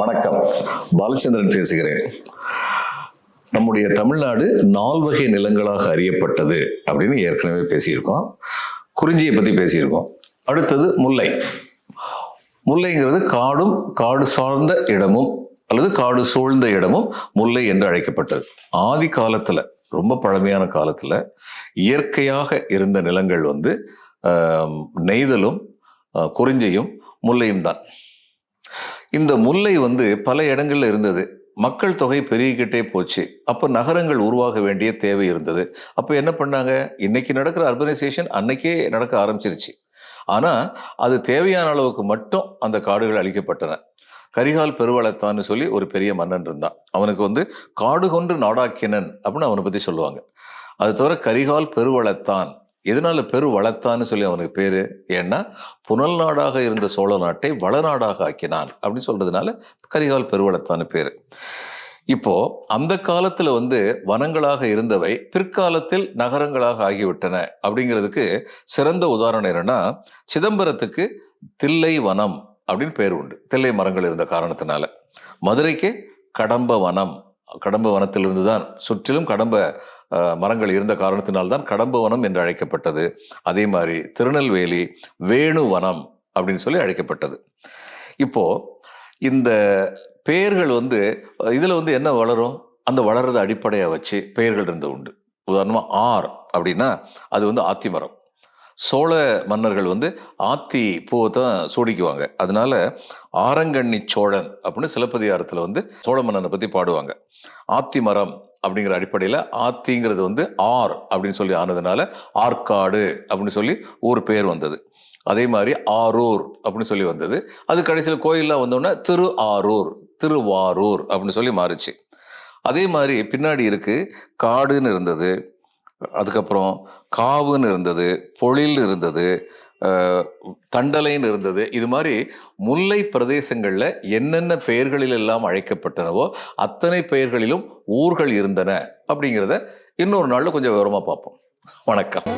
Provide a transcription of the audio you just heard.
வணக்கம். பாலச்சந்திரன் பேசுகிறேன். நம்முடைய தமிழ்நாடு நால்வகை நிலங்களாக அறியப்பட்டது அப்படின்னு ஏற்கனவே பேசியிருக்கோம். குறிஞ்சியை பற்றி பேசியிருக்கோம். அடுத்தது முல்லை. முல்லைங்கிறது காடும் காடு சார்ந்த இடமும் அல்லது காடு சூழ்ந்த இடமும் முல்லை என்று அழைக்கப்பட்டது. ஆதி காலத்தில் ரொம்ப பழமையான காலத்தில் இயற்கையாக இருந்த நிலங்கள் வந்து நெய்தலும் குறிஞ்சியும் முல்லையும் தான். இந்த முல்லை வந்து பல இடங்களில் இருந்தது. மக்கள் தொகை பெருகிக்கிட்டே போச்சு. அப்போ நகரங்கள் உருவாக வேண்டிய தேவை இருந்தது. அப்போ என்ன பண்ணாங்க? இன்னைக்கு நடக்கிற அர்பனைசேஷன் அன்னைக்கே நடக்க ஆரம்பிச்சிருச்சு. ஆனால் அது தேவையான அளவுக்கு மட்டும் அந்த காடுகள் அழிக்கப்பட்டன. கரிகால் பெருவளத்தான்னு சொல்லி ஒரு பெரிய மன்னன் இருந்தான். அவனுக்கு வந்து காடு கொண்டு நாடாக்கினன் அப்படின்னு அவனை பற்றி சொல்லுவாங்க. அது தவிர கரிகால் பெருவளத்தான் எதனால பெருவளத்தான்னு சொல்லி அவனுக்கு பேரு? ஏன்னா புனல் நாடாக இருந்த சோழ நாட்டை வளநாடாக ஆக்கினான் அப்படின்னு சொல்றதுனால கரிகால் பெருவளத்தான்னு பேரு. இப்போ அந்த காலத்துல வந்து வனங்களாக இருந்தவை பிற்காலத்தில் நகரங்களாக ஆகிவிட்டன அப்படிங்கிறதுக்கு சிறந்த உதாரணம் என்னன்னா சிதம்பரத்துக்கு தில்லை வனம் அப்படின்னு பேர் உண்டு. தில்லை மரங்கள் இருந்த காரணத்தினால. மதுரைக்கு கடம்ப வனம் கடம்ப வனத்திலிருந்து தான் சுற்றிலும் கடம்ப மரங்கள் இருந்த காரணத்தினால்தான் கடம்ப வனம் என்று அழைக்கப்பட்டது. அதே மாதிரி திருநெல்வேலி வேணு வனம் அப்படின்னு சொல்லி அழைக்கப்பட்டது. இப்போ இந்த பெயர்கள் வந்து இதில் வந்து என்ன வளரும்? அந்த வளர்றதை அடிப்படையாக வச்சு பெயர்கள் இருந்து உண்டு. உதாரணமாக ஆர் அப்படின்னா அது வந்து ஆத்தி மரம் சோழ மன்னர்கள் வந்து ஆத்தி பூவை தான் சூடிக்குவாங்க. அதனால ஆரங்கண்ணி சோழன் அப்படின்னு சிலப்பதிகாரத்தில் வந்து சோழ மன்னனை பற்றி பாடுவாங்க. ஆத்தி மரம் அப்படிங்கிற அடிப்படையில் ஆத்திங்கிறது வந்து ஆர் அப்படின்னு சொல்லி ஆனதுனால ஆற்காடு அப்படின்னு சொல்லி ஊர் பேர் வந்தது. அதே மாதிரி ஆரூர் அப்படின்னு சொல்லி வந்தது. அது கடைசியில் கோயிலில் வந்தோடனே திரு ஆரூர் திருவாரூர் அப்படின்னு சொல்லி மாறுச்சு. அதே மாதிரி பின்னாடி இருக்குது காடுன்னு இருந்தது. அதுக்கப்புறம் காவுன்னு இருந்தது பொழில் இருந்தது தண்டலைன்னு இருந்தது. இது மாதிரி முல்லை பிரதேசங்களில் என்னென்ன பெயர்களில் எல்லாம் அழைக்கப்பட்டனவோ அத்தனை பெயர்களிலும் ஊர்கள் இருந்தன அப்படிங்கிறத இன்னொரு நாளில் கொஞ்சம் விவரமாக பார்ப்போம். வணக்கம்.